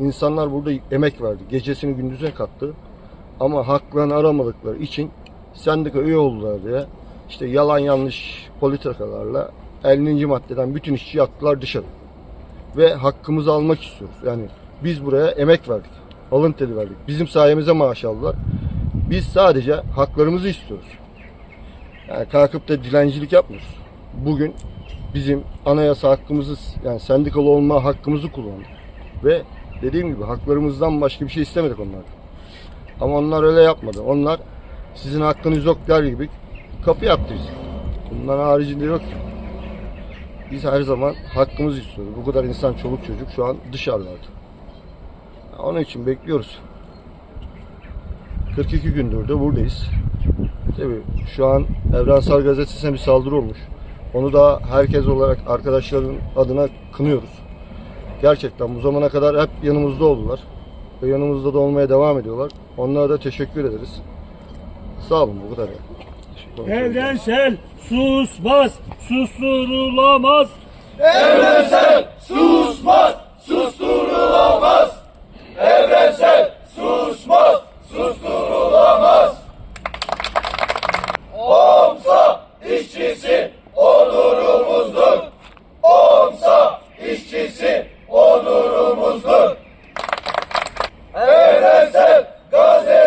İnsanlar burada emek verdi. Gecesini gündüzüne kattı. Ama haklarını aramadıkları için sendika üye oldular diye işte yalan yanlış politikalarla 50. maddeden bütün işçiyi attılar dışarı. Ve hakkımızı almak istiyoruz. Yani biz buraya emek verdik. Alın teri verdik. Bizim sayemize maaş aldılar. Biz sadece haklarımızı istiyoruz. Yani kalkıp da dilencilik yapmıyoruz. Bugün bizim anayasa hakkımızı yani sendikalı olma hakkımızı kullandık. Ve dediğim gibi haklarımızdan başka bir şey istemedik onlardan. Ama onlar öyle yapmadı. Onlar sizin hakkınız yok der gibi kapı yaptı bizi. Bundan haricinde yok. Biz her zaman hakkımızı istiyoruz. Bu kadar insan, çoluk çocuk şu an dışarılarda. Onun için bekliyoruz. 42 gündür de buradayız. Tabii şu an Evrensel Gazetesi'ne bir saldırı olmuş. Onu da herkes olarak arkadaşların adına kınıyoruz. Gerçekten bu zamana kadar hep yanımızda oldular. Ve yanımızda da olmaya devam ediyorlar. Onlara da teşekkür ederiz. Sağ olun bu kadar. ya. Evrensel susmaz, susturulamaz. Evrensel susmaz, susturulamaz. Evrensel susmaz, susturulamaz. Omsa işçisi Evrensel Gazi